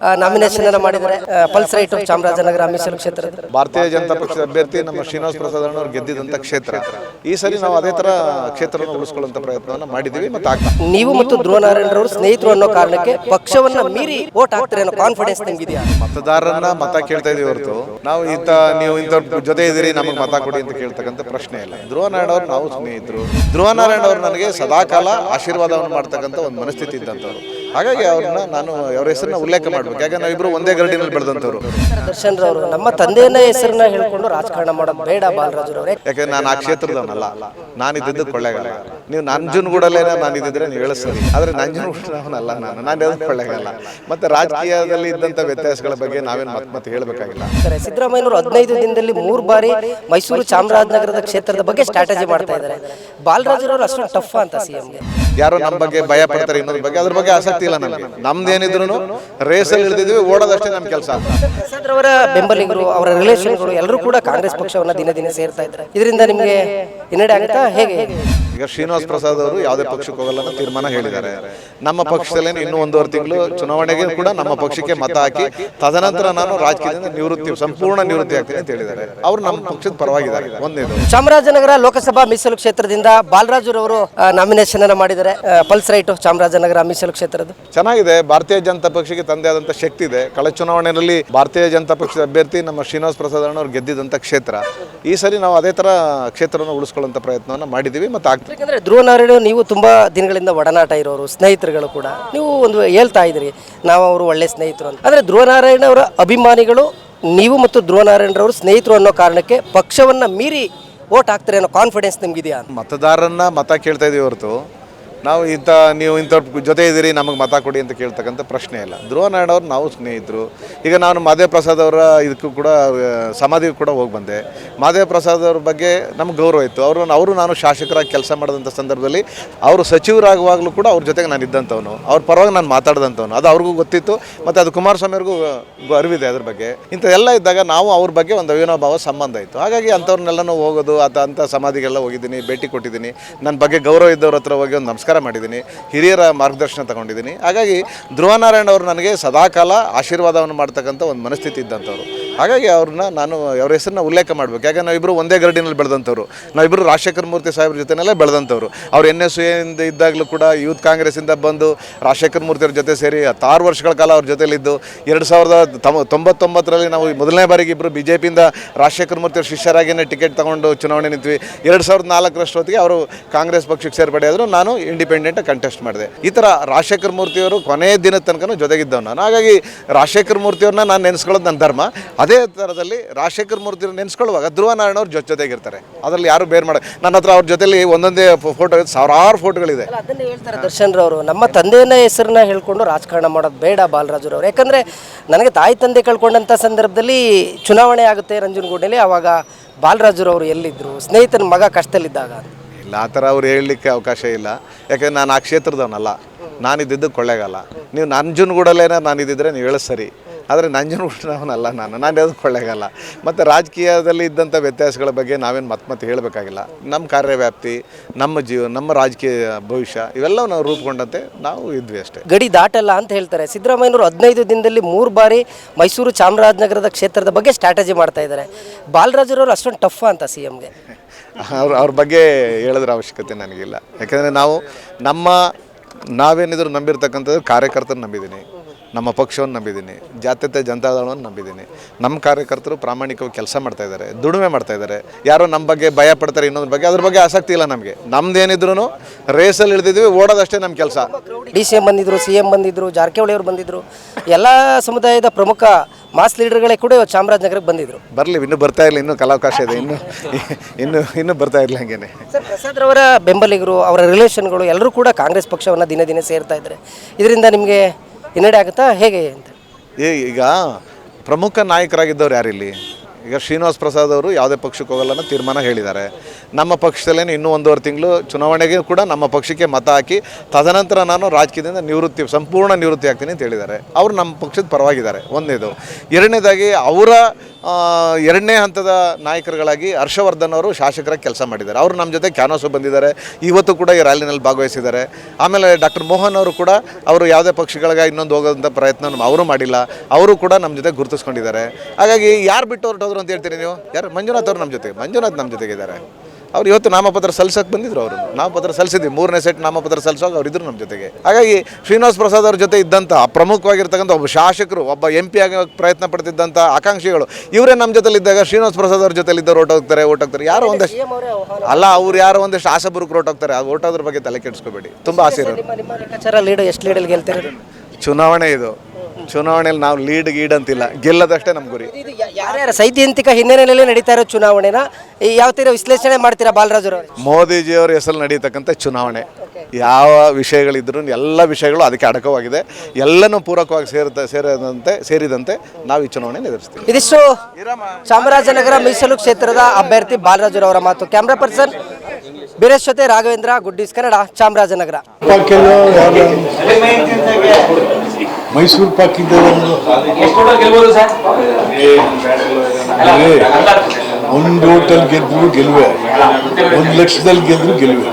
Nomination ಅನ್ನ ಮಾಡಿದರೆ pulse right Chamarajanagar ಮೀಸಲು ಕ್ಷೇತ್ರ. ಭಾರತೀಯ ಜನತಾ ಪಕ್ಷದ ಅಭ್ಯರ್ಥಿ ನಮ್ಮ ಶ್ರೀನಿವಾಸ ಪ್ರಸಾದ್ ಅವರು ಗೆದ್ದಿದಂತ ಕ್ಷೇತ್ರ. ಈ ಸರಿ ನಾವು ಅದೇ ತರ ಕ್ಷೇತ್ರವನ್ನು ಉಳಿಸ್ಕೊಳ್ಳುವಂತ ಪ್ರಯತ್ನವನ್ನು ಮಾಡಿದೀವಿ ಮತ್ತೆ ನೀವು ಮತ್ತು ಧ್ರುವ ನಾರಾಯಣರವರು ಸ್ನೇಹಿತರು ಅನ್ನೋ ಕಾರಣಕ್ಕೆ ಪಕ್ಷವನ್ನ ಮೀರಿ ವೋಟ್ ಹಾಕ್ತಾರೆ ಅನ್ನೋ ಕಾನ್ಫಿಡೆನ್ಸ್ ನಿಮ್ಗಿದೆಯಾ? ಮತದಾರರನ್ನ ಮತ ಕೇಳ್ತಾ ಇದೀವಿ ಹೊರತು. ನಾವು ಇಂತ ನೀವು ಇಂತ ಜೊತೆ ಇದ್ದೀರಿ ನಮಗೆ ಮತ ಕೊಡಿ ಅಂತ ಕೇಳ್ತಕ್ಕಂಥ ಪ್ರಶ್ನೆ ಇಲ್ಲ. ಧ್ರುವ ನಾರಾಯಣ ಅವರು ನಾವು ಸ್ನೇಹಿತರು. ಧ್ರುವ ನಾರಾಯಣ ಅವರು ನನಗೆ ಸದಾಕಾಲ ಆಶೀರ್ವಾದವನ್ನು ಮಾಡ್ತಕ್ಕಂಥ ಒಂದು ಮನಸ್ಥಿತಿ ಇದ್ದಂಥವ್ರು. ಹಾಗಾಗಿ ಅವ್ರನ್ನ ನಾನು ಅವ್ರ ಹೆಸರನ್ನ ಉಲ್ಲೇಖ ಮಾಡ್ಬೇಕು. ಯಾಕಂದ್ರೆ ನಾವಿಬ್ರು ಒಂದೇ ಗರಡಿನಲ್ಲಿ ಬೆಳೆದಂಥವ್ರು. ದರ್ಶನ್ ರವರು ನಮ್ಮ ತಂದೆಯನ್ನ ಹೆಸರನ್ನ ಹೇಳ್ಕೊಂಡು ರಾಜಕಾರಣ ಮಾಡೋದು ಬೇಡ ಬಾಲರಾಜರವರೇ ಯಾಕಂದ್ರೆ ನಾನು ಆ ಕ್ಷೇತ್ರದವನಲ್ಲ. ನಾನು ಇದ್ದಿದ್ದು ಕೊಳ್ಳೇಗಾಲ. ನೀವು ನಂಜನಗೂಡಲ್ಲೇ ನಾನು ಇದ್ದಿದ್ರೆ ನೀವು ಹೇಳಿಸ್ತೀರಿ ಆದರೆ ನಂಜನಗೂಡವನಲ್ಲ ನಾನು. ನಾನು ಯಾವ್ದು ಕೊಳ್ಳೇಗಾಲ. ಮತ್ತೆ ರಾಜಕೀಯದಲ್ಲಿ ಇದ್ದಂಥ ವ್ಯತ್ಯಾಸಗಳ ಬಗ್ಗೆ ನಾವೇನು ಮತ್ತೆ ಮತ್ತೆ ಹೇಳಬೇಕಾಗಿಲ್ಲ. ಸರಿ ಸಿದ್ದರಾಮಯ್ಯನವರು ಹದಿನೈದು ದಿನದಲ್ಲಿ ಮೂರು ಬಾರಿ ಮೈಸೂರು ಚಾಮರಾಜನಗರದ ಕ್ಷೇತ್ರದ ಬಗ್ಗೆ ಸ್ಟ್ರಾಟಜಿ ಮಾಡ್ತಾ ಇದ್ದಾರೆ. ಬಾಲರಾಜರವರು ಅಷ್ಟು ಟಫ್ ಅಂತ ಸಿಎಂಗೆ ಯಾರೋ ನಮ್ಮ ಬಗ್ಗೆ ಭಯ ಪಡ್ತಾರೆ ಇನ್ನೊಂದ್ರ ಬಗ್ಗೆ. ಅದ್ರ ಬಗ್ಗೆ ಆಸಕ್ತಿ ಇಲ್ಲ ನಮಗೆ. ನಮ್ದೇನಿದ್ರು ರೇಸಲ್ಲಿ ಇಳಿದಿದ್ವಿ ಓಡೋದಷ್ಟೇ ನಮ್ಮ ಕೆಲಸ. ಅವರ ರವರ ಬೆಂಬಲಿಗರು ಅವರ ರಿಲೇಷನ್ಗಳು ಎಲ್ಲರೂ ಕೂಡ ಕಾಂಗ್ರೆಸ್ ಪಕ್ಷವನ್ನ ದಿನ ದಿನ ಸೇರ್ತಾ ಇದ್ದಾರೆ. ಇದರಿಂದ ನಿಮಗೆ ಹಿನ್ನಡೆ ಆಗುತ್ತಾ? ಹೇಗೆ? ಈಗ ಶ್ರೀನಿವಾಸ್ ಪ್ರಸಾದ್ ಅವರು ಯಾವುದೇ ಪಕ್ಷಕ್ಕೆ ಹೋಗಲ್ಲ ಅಂತ ತೀರ್ಮಾನ ಹೇಳಿದ್ದಾರೆ. ನಮ್ಮ ಪಕ್ಷದಲ್ಲೇ ಇನ್ನೂ ಒಂದೂವರೆ ತಿಂಗಳು ಚುನಾವಣೆಗೆ ಕೂಡ ನಮ್ಮ ಪಕ್ಷಕ್ಕೆ ಮತ ಹಾಕಿ ತದನಂತರ ನಾನು ರಾಜಕೀಯದಿಂದ ನಿವೃತ್ತಿ ಸಂಪೂರ್ಣ ನಿವೃತ್ತಿ ಆಗ್ತೀನಿ ಅಂತ ಹೇಳಿದ್ದಾರೆ. ಅವರು ನಮ್ಮ ಪಕ್ಷದ ಪರವಾಗಿದ್ದಾರೆ. ಒಂದೇದು ಚಾಮರಾಜನಗರ ಲೋಕಸಭಾ ಮೀಸಲು ಕ್ಷೇತ್ರದಿಂದ ಬಾಲರಾಜು ಬಾಲರಾಜುರವರು ನಾಮಿನೇಷನ್ ಅನ್ನ ಮಾಡಿದ್ದಾರೆ. ಆ, ಪಲ್ಸ್ ರೈಟ್ ಚಾಮರಾಜನಗರ ಮೀಸಲು ಕ್ಷೇತ್ರದ ಚೆನ್ನಾಗಿದೆ. ಭಾರತೀಯ ಜನತಾ ಪಕ್ಷಕ್ಕೆ ತಂದೆ ಆದಂಥ ಶಕ್ತಿ ಇದೆ. ಕಳೆದ ಚುನಾವಣೆಯಲ್ಲಿ ಭಾರತೀಯ ಜನತಾ ಪಕ್ಷದ ಅಭ್ಯರ್ಥಿ ನಮ್ಮ ಶ್ರೀನಿವಾಸ್ ಪ್ರಸಾದ್ ಅವರು ಗೆದ್ದಿದ್ದಂಥ ಕ್ಷೇತ್ರ. ಈ ಸರಿ ನಾವು ಅದೇ ಥರ ಕ್ಷೇತ್ರವನ್ನು ಉಳಿಸ್ಕೊಳ್ಳುವಂಥ ಪ್ರಯತ್ನವನ್ನು ಮಾಡಿದ್ದೀವಿ ಮತ್ತು ಆಗ್ತೀವಿ ಯಾಕಂದರೆ ಧ್ರುವ ನಾರಾಯಣ ನೀವು ತುಂಬಾ ದಿನಗಳಿಂದ ಒಡನಾಟ ಇರೋರು ಸ್ನೇಹಿತರುಗಳು ಕೂಡ. ನೀವು ಒಂದು ಹೇಳ್ತಾ ಇದ್ರಿ ನಾವು ಅವರು ಒಳ್ಳೆ ಸ್ನೇಹಿತರು ಅಂತ. ಅಂದ್ರೆ ಧ್ರುವ ನಾರಾಯಣ ಅವರ ಅಭಿಮಾನಿಗಳು ನೀವು ಮತ್ತು ಧ್ರುವ ನಾರಾಯಣರವರು ಸ್ನೇಹಿತರು ಅನ್ನೋ ಕಾರಣಕ್ಕೆ ಪಕ್ಷವನ್ನ ಮೀರಿ ವೋಟ್ ಹಾಕ್ತಾರೆ ಅನ್ನೋ ಕಾನ್ಫಿಡೆನ್ಸ್ ನಿಮ್ಗಿದೆಯಾ? ಮತದಾರರನ್ನ ಮತ ಕೇಳ್ತಾ ಇದೀವಿ ಹೊರತು. ನಾವು ಇಂಥ, ನೀವು ಇಂಥ ಜೊತೆ ಇದ್ದೀರಿ, ನಮಗೆ ಮತ ಕೊಡಿ ಅಂತ ಕೇಳ್ತಕ್ಕಂಥ ಪ್ರಶ್ನೆ ಇಲ್ಲ. ಧ್ರುವ ನಾಯ್ಡು ಅವ್ರು ನಾವು ಸ್ನೇಹಿತರು. ಈಗ ನಾನು ಮಾದೇವ್ ಪ್ರಸಾದ್ ಅವರ ಇದಕ್ಕೂ ಕೂಡ ಸಮಾಧಿಗೂ ಕೂಡ ಹೋಗಿ ಬಂದೆ. ಮಾದೇವ್ ಪ್ರಸಾದ್ ಅವ್ರ ಬಗ್ಗೆ ನಮ್ಗೆ ಗೌರವ ಇತ್ತು. ಅವರು ಅವರು ನಾನು ಶಾಸಕರಾಗಿ ಕೆಲಸ ಮಾಡಿದಂಥ ಸಂದರ್ಭದಲ್ಲಿ ಅವರು ಸಚಿವರಾಗುವಾಗಲೂ ಕೂಡ ಅವ್ರ ಜೊತೆಗೆ ನಾನು ಇದ್ದಂಥವನು. ಅವ್ರ ಪರವಾಗಿ ನಾನು ಮಾತಾಡಿದಂಥವನು. ಅದು ಅವ್ರಿಗೂ ಗೊತ್ತಿತ್ತು. ಮತ್ತು ಅದು ಕುಮಾರಸ್ವಾಮಿ ಅವ್ರಿಗೂ ಅರಿವಿದೆ ಅದ್ರ ಬಗ್ಗೆ. ಇಂಥದೆಲ್ಲ ಇದ್ದಾಗ ನಾವು ಅವ್ರ ಬಗ್ಗೆ ಒಂದು ಅವಿನಾಭಾವ, ಸಂಬಂಧ ಇತ್ತು. ಹಾಗಾಗಿ ಅಂಥವ್ರನ್ನೆಲ್ಲನೂ ಹೋಗೋದು, ಆತ, ಅಂಥ ಸಮಾಧಿಗೆಲ್ಲ ಹೋಗಿದ್ದೀನಿ, ಭೇಟಿ ಕೊಟ್ಟಿದ್ದೀನಿ. ನನ್ನ ಬಗ್ಗೆ ಗೌರವ ಇದ್ದವ್ರ ಹತ್ರ ಹೋಗಿ ಒಂದು ನಮಸ್ಕಾರ ಮಾಡಿದ್ದೀನಿ. ಹಿರಿಯರ ಮಾರ್ಗದರ್ಶನ ತಗೊಂಡಿದ್ದೀನಿ. ಹಾಗಾಗಿ ಧ್ರುವನಾರಾಯಣ ಅವರು ನನಗೆ ಸದಾಕಾಲ ಆಶೀರ್ವಾದವನ್ನು ಮಾಡ್ತಕ್ಕಂಥ ಒಂದು ಮನಸ್ಥಿತಿ ಇದ್ದಂಥವ್ರು. ಹಾಗಾಗಿ ಅವ್ರನ್ನ ನಾನು ಅವ್ರ ಹೆಸರನ್ನ ಉಲ್ಲೇಖ ಮಾಡಬೇಕು. ಯಾಕಂದ್ರೆ ನಾವಿಬ್ಬರು ಒಂದೇ ಗರಡಿನಲ್ಲಿ ಬೆಳೆದಂಥವ್ರು. ನಾವಿಬ್ಬರು ರಾಜಶೇಖರ ಮೂರ್ತಿ ಸಾಹೇಬ್ರ ಜೊತೆನಲ್ಲೇ ಬೆಳೆದಂಥವ್ರು. ಅವ್ರು ಎನ್ ಎಸ್ ಎಂದ ಇದ್ದಾಗಲೂ ಕೂಡ ಯೂತ್ ಕಾಂಗ್ರೆಸ್ಸಿಂದ ಬಂದು ರಾಜಶೇಖರ ಮೂರ್ತಿಯವ್ರ ಜೊತೆ ಸೇರಿ ಹತ್ತಾರು ವರ್ಷಗಳ ಕಾಲ ಅವ್ರ ಜೊತೆಲಿದ್ದು ಎರಡು ಸಾವಿರದ ತೊಂಬತ್ತೊಂಬತ್ತರಲ್ಲಿ ನಾವು ಮೊದಲನೇ ಬಾರಿಗೆ ಇಬ್ಬರು ಬಿ ಜೆ ಪಿಯಿಂದ ರಾಜಶೇಖರ ಮೂರ್ತಿಯವ್ರ ಶಿಷ್ಯರಾಗಿಯೇ ಟಿಕೆಟ್ ತಗೊಂಡು ಚುನಾವಣೆ ನಿಂತ್ವಿ. ಎರಡು ಸಾವಿರದ ನಾಲ್ಕರಷ್ಟೊತ್ತಿಗೆ ಅವರು ಕಾಂಗ್ರೆಸ್ ಪಕ್ಷಕ್ಕೆ ಸೇರ್ಪಡೆ ಆದರು. ನಾನು ಇಂಡಿಪೆಂಡೆಂಟ್ ಕಂಟೆಸ್ಟ್ ಮಾಡಿದೆ. ಈ ಥರ ರಾಜಶೇಖರ ಮೂರ್ತಿಯವರು ಕೊನೆಯ ದಿನದ ತನಕ ಜೊತೆಗಿದ್ದವ್ ನಾನು. ಹಾಗಾಗಿ ರಾಜಶೇಖರ ಮೂರ್ತಿಯವ್ರನ್ನ ನಾನು ನೆನೆಸ್ಕೊಳ್ಳೋದು ನನ್ನ ಧರ್ಮ. ಅದೇ ಥರದಲ್ಲಿ ರಾಜಶೇಖರ್ ಮೂರ್ತಿ ನೆನೆಸ್ಕೊಳ್ಳುವಾಗ ಧ್ರುವ ನಾರಾಯಣ ಅವ್ರ ಜೊತೆ ಜೊತೆಗಿರ್ತಾರೆ. ಅದರಲ್ಲಿ ಯಾರು ಬೇರೆ ಮಾಡ ನನ್ನ ಹತ್ರ ಅವ್ರ ಜೊತೆಲಿ ಒಂದೊಂದೇ ಫೋಟೋ ಸಾವಿರಾರು ಫೋಟೋಗಳಿದೆ ಅದನ್ನೇ ಹೇಳ್ತಾರೆ ದರ್ಶನ್ ರವರು. ನಮ್ಮ ತಂದೆಯನ್ನ ಹೆಸರನ್ನ ಹೇಳ್ಕೊಂಡು ರಾಜಕಾರಣ ಮಾಡೋದು ಬೇಡ ಬಾಲರಾಜುರವರು ಯಾಕಂದ್ರೆ ನನಗೆ ತಾಯಿ ತಂದೆ ಕಳ್ಕೊಂಡಂತ ಸಂದರ್ಭದಲ್ಲಿ ಚುನಾವಣೆ ಆಗುತ್ತೆ ರಂಜನಗೂಡಲ್ಲಿ ಆವಾಗ ಬಾಲರಾಜುರವರು ಎಲ್ಲಿದ್ರು? ಸ್ನೇಹಿತನ ಮಗ ಕಷ್ಟದಲ್ಲಿದ್ದಾಗ. ಇಲ್ಲ ಆ ಥರ ಅವ್ರು ಹೇಳಲಿಕ್ಕೆ ಅವಕಾಶ ಇಲ್ಲ. ಯಾಕಂದ್ರೆ ನಾನು ಆ ಕ್ಷೇತ್ರದವನಲ್ಲ. ನಾನಿದ್ದಿದ್ದು ಕೊಳ್ಳೇಗಾಲ. ನೀವು ನಂಜನಗೂಡಲ್ಲೇನ ನಾನಿದ್ದಿದ್ರೆ ನೀವು ಹೇಳಿ ಸರಿ. ಆದರೆ ನಂಜನಗೂಡಿನವನಲ್ಲ ನಾನು. ನಾನು ಯಾವುದು ಕೊಳ್ಳೆಗಲ್ಲ ಮತ್ತು ರಾಜಕೀಯದಲ್ಲಿ ಇದ್ದಂಥ ವ್ಯತ್ಯಾಸಗಳ ಬಗ್ಗೆ ನಾವೇನು ಮತ್ತೆ ಮತ್ತೆ ಹೇಳಬೇಕಾಗಿಲ್ಲ. ನಮ್ಮ ಕಾರ್ಯವ್ಯಾಪ್ತಿ ನಮ್ಮ ಜೀವ ನಮ್ಮ ರಾಜಕೀಯ ಭವಿಷ್ಯ ಇವೆಲ್ಲವೂ ನಾವು ರೂಪುಗೊಂಡಂತೆ ನಾವು ಇದ್ವಿ ಅಷ್ಟೇ. ಗಡಿ ದಾಟಲ್ಲ ಅಂತ ಹೇಳ್ತಾರೆ. ಸಿದ್ದರಾಮಯ್ಯನವರು ಹದಿನೈದು ದಿನದಲ್ಲಿ ಮೂರು ಬಾರಿ ಮೈಸೂರು ಚಾಮರಾಜನಗರದ ಕ್ಷೇತ್ರದ ಬಗ್ಗೆ ಸ್ಟ್ರಾಟಜಿ ಮಾಡ್ತಾ ಇದ್ದಾರೆ. ಬಾಲರಾಜರವರು ಅಷ್ಟೊಂದು ಟಫ್ ಅಂತ ಸಿ ಎಮ್ಗೆ. ಅವ್ರ ಅವ್ರ ಬಗ್ಗೆ ಹೇಳೋದ್ರ ಅವಶ್ಯಕತೆ ನನಗಿಲ್ಲ. ಯಾಕಂದರೆ ನಾವು ನಮ್ಮ ನಾವೇನಿದ್ರು ನಂಬಿರ್ತಕ್ಕಂಥದ್ದು ಕಾರ್ಯಕರ್ತರು ನಂಬಿದ್ದೀನಿ. ನಮ್ಮ ಪಕ್ಷವನ್ನು ನಂಬಿದ್ದೀನಿ ಜಾತ್ಯತೆ ಜನತಾದಳವನ್ನು ನಂಬಿದ್ದೀನಿ. ನಮ್ಮ ಕಾರ್ಯಕರ್ತರು ಪ್ರಾಮಾಣಿಕವಾಗಿ ಕೆಲಸ ಮಾಡ್ತಾ ಇದ್ದಾರೆ ದುಡಿಮೆ ಮಾಡ್ತಾ ಇದ್ದಾರೆ. ಯಾರೋ ನಮ್ಮ ಬಗ್ಗೆ ಭಯ ಪಡ್ತಾರೆ ಇನ್ನೊಂದ್ರ ಬಗ್ಗೆ ಅದ್ರ ಬಗ್ಗೆ ಆಸಕ್ತಿ ಇಲ್ಲ ನಮಗೆ. ನಮ್ದೇನಿದ್ರು ರೇಸಲ್ಲಿ ಇಳಿದಿದ್ವಿ ಓಡೋದಷ್ಟೇ ನಮ್ಮ ಕೆಲಸ. ಡಿ ಸಿ ಎಂ ಬಂದಿದ್ರು ಸಿ ಎಂ ಬಂದಿದ್ರು ಜಾರಕಿಹೊಳಿ ಅವರು ಬಂದಿದ್ರು ಎಲ್ಲ ಸಮುದಾಯದ ಪ್ರಮುಖ ಮಾಸ್ ಲೀಡರ್ಗಳೇ ಕೂಡ ಇವತ್ತು ಚಾಮರಾಜನಗರಕ್ಕೆ ಬಂದಿದ್ರು. ಬರಲಿ ಇನ್ನೂ ಬರ್ತಾ ಇರಲಿ ಇನ್ನೂ ಕಲಾವಕಾಶ ಇದೆ ಇನ್ನು ಇನ್ನು ಇನ್ನೂ ಬರ್ತಾ ಇರಲಿ ಹಂಗೇನೆ. ಸರ್ ಪ್ರಸಾದ್ ರವರ ಬೆಂಬಲಿಗರು ಅವರ ರಿಲೇಷನ್ಗಳು ಎಲ್ಲರೂ ಕೂಡ ಕಾಂಗ್ರೆಸ್ ಪಕ್ಷವನ್ನು ದಿನ ದಿನ ಸೇರ್ತಾ ಇದ್ದಾರೆ. ಇದರಿಂದ ನಿಮಗೆ ಹಿನ್ನಡೆ ಆಗುತ್ತಾ? ಹೇಗೆ ಅಂತ? ಏ, ಈಗ ಪ್ರಮುಖ ನಾಯಕರಾಗಿದ್ದವ್ರು ಯಾರಿಲ್ಲಿ? ಈಗ ಶ್ರೀನಿವಾಸ್ ಪ್ರಸಾದ್ ಅವರು ಯಾವುದೇ ಪಕ್ಷಕ್ಕೆ ಹೋಗಲ್ಲ ಅನ್ನೋ ತೀರ್ಮಾನ ಹೇಳಿದ್ದಾರೆ. ನಮ್ಮ ಪಕ್ಷದಲ್ಲೇ ಇನ್ನೂ ಒಂದೂವರೆ ತಿಂಗಳು ಚುನಾವಣೆಗೆ ಕೂಡ ನಮ್ಮ ಪಕ್ಷಕ್ಕೆ ಮತ ಹಾಕಿ, ತದನಂತರ ನಾನು ರಾಜಕೀಯದಿಂದ ನಿವೃತ್ತಿ, ಸಂಪೂರ್ಣ ನಿವೃತ್ತಿ ಆಗ್ತೀನಿ ಅಂತ ಹೇಳಿದ್ದಾರೆ. ಅವರು ನಮ್ಮ ಪಕ್ಷದ ಪರವಾಗಿದ್ದಾರೆ. ಒಂದೇದು ಎರಡನೇದಾಗಿ ಅವರ ಎರಡನೇ ಹಂತದ ನಾಯಕರುಗಳಾಗಿ ಹರ್ಷವರ್ಧನ್ ಅವರು ಶಾಸಕರಾಗಿ ಕೆಲಸ ಮಾಡಿದ್ದಾರೆ. ಅವರು ನಮ್ಮ ಜೊತೆ ಕ್ಯಾನೋಸು ಬಂದಿದ್ದಾರೆ. ಇವತ್ತು ಕೂಡ ಈ ರ್ಯಾಲಿನಲ್ಲಿ ಭಾಗವಹಿಸಿದ್ದಾರೆ. ಆಮೇಲೆ ಡಾಕ್ಟರ್ ಮೋಹನ್ ಅವರು ಕೂಡ ಅವರು ಯಾವುದೇ ಪಕ್ಷಗಳಿಗೆ ಇನ್ನೊಂದು ಹೋಗೋದಂಥ ಪ್ರಯತ್ನ ಅವರು ಮಾಡಿಲ್ಲ. ಅವರು ಕೂಡ ನಮ್ಮ ಜೊತೆ ಗುರುತಿಸ್ಕೊಂಡಿದ್ದಾರೆ. ಹಾಗಾಗಿ ಯಾರು ಬಿಟ್ಟು ಹೊರಟೋದ್ರು ಅಂತ ಹೇಳ್ತೀರಿ ನೀವು? ಯಾರು? ಮಂಜುನಾಥ್ ಅವರು ನಮ್ಮ ಜೊತೆ ಮಂಜುನಾಥ್ ನಮ್ಮ ಜೊತೆಗಿದ್ದಾರೆ ಅವ್ರು ಇವತ್ತು ನಾಮಪತ್ರ ಸಲ್ಲಿಸೋಕೆ ಬಂದಿದ್ರು ಅವರು. ನಾಮಪತ್ರ ಸಲ್ಲಿಸಿದ್ವಿ. ಮೂರನೇ ಸೆಟ್ ನಾಮಪತ್ರ ಸಲ್ಲಿಸೋಕೆ ಅವ್ರು ಇದ್ರು ನಮ್ಮ ಜೊತೆಗೆ. ಹಾಗಾಗಿ ಶ್ರೀನಿವಾಸ್ ಪ್ರಸಾದ್ ಅವ್ರ ಜೊತೆ ಇದ್ದಂಥ ಪ್ರಮುಖವಾಗಿರ್ತಕ್ಕಂಥ ಒಬ್ಬ ಶಾಸಕರು ಒಬ್ಬ ಎಂ ಪಿ ಆಗಿ ಪ್ರಯತ್ನ ಪಡ್ತಿದ್ದಂಥ ಆಕಾಂಕ್ಷಿಗಳು ಇವರೇ ನಮ್ಮ ಜೊತೆಲಿದ್ದಾಗ ಶ್ರೀನಿವಾಸ್ ಪ್ರಸಾದ್ ಅವ್ರ ಜೊತೆಲಿ ಹೋಗ್ತಾರೆ ಓಟ್ ಹೋಗ್ತಾರೆ. ಯಾರೋ ಒಂದಷ್ಟು ಅಲ್ಲ ಅವ್ರು ಯಾರೋ ಒಂದಷ್ಟು ಆಸಬುರ್ಗೆ ಓಟ್ ಹೋಗ್ತಾರೆ. ಅದು ಓಟೋದ್ರ ಬಗ್ಗೆ ತಲೆ ಕೆಡಿಸ್ಕೋಬೇಡಿ. ತುಂಬ ಆಸೆ ಇರೋದು ಲೀಡ್ ಎಷ್ಟು ಲೀಡಲ್ಲಿ ಚುನಾವಣೆ ಇದು. ಚುನಾವಣೆಯಲ್ಲಿ ನಾವು ಲೀಡ್ ಗೀಡ್ ಅಂತಿಲ್ಲ. ಗೆಲ್ಲದಷ್ಟೇ ನಮ್ಮ ಗುರಿ. ಯಾರ್ಯಾರ ಸೈದ್ಧಾಂತಿಕ ಹಿನ್ನೆಲೆಯಲ್ಲಿ ನಡೀತಾ ಇರೋ ಚುನಾವಣೆನ ಯಾವ ತೀರ ವಿಶ್ಲೇಷಣೆ ಮಾಡ್ತೀರಾ ಬಾಲರಾಜರು ಮೋದಿಜಿಯವರ ಹೆಸರು ನಡೀತಕ್ಕಂಥ ಚುನಾವಣೆ. ಯಾವ ವಿಷಯಗಳಿದ್ರು ಎಲ್ಲ ವಿಷಯಗಳು ಅದಕ್ಕೆ ಅಡಕವಾಗಿದೆ. ಎಲ್ಲನೂ ಪೂರಕವಾಗಿ ಸೇರಿದ ಸೇರಿದಂತೆ ಸೇರಿದಂತೆ ನಾವು ಈ ಚುನಾವಣೆ ಎದುರಿಸ್ತೀವಿ. ಇದಿಷ್ಟು ಚಾಮರಾಜನಗರ ಮೀಸಲು ಕ್ಷೇತ್ರದ ಅಭ್ಯರ್ಥಿ ಬಾಲರಾಜುರವರ ಮಾತು. ಕ್ಯಾಮ್ರಾ ಪರ್ಸನ್ ಬೀರೇಶ್ ಜೊತೆ ರಾಘವೇಂದ್ರ ಗುಡ್ಡೀಸ್ ಕನ್ನಡ ಚಾಮರಾಜನಗರ. ಮೈಸೂರು ಪಾಕ್ ಒಂದು ಹೋಟೆಲ್ ಗೆದ್ರು ಗೆಲುವೆ. ಒಂದು ಲಕ್ಷದಲ್ಲಿ ಗೆದ್ರು ಗೆಲುವೆ.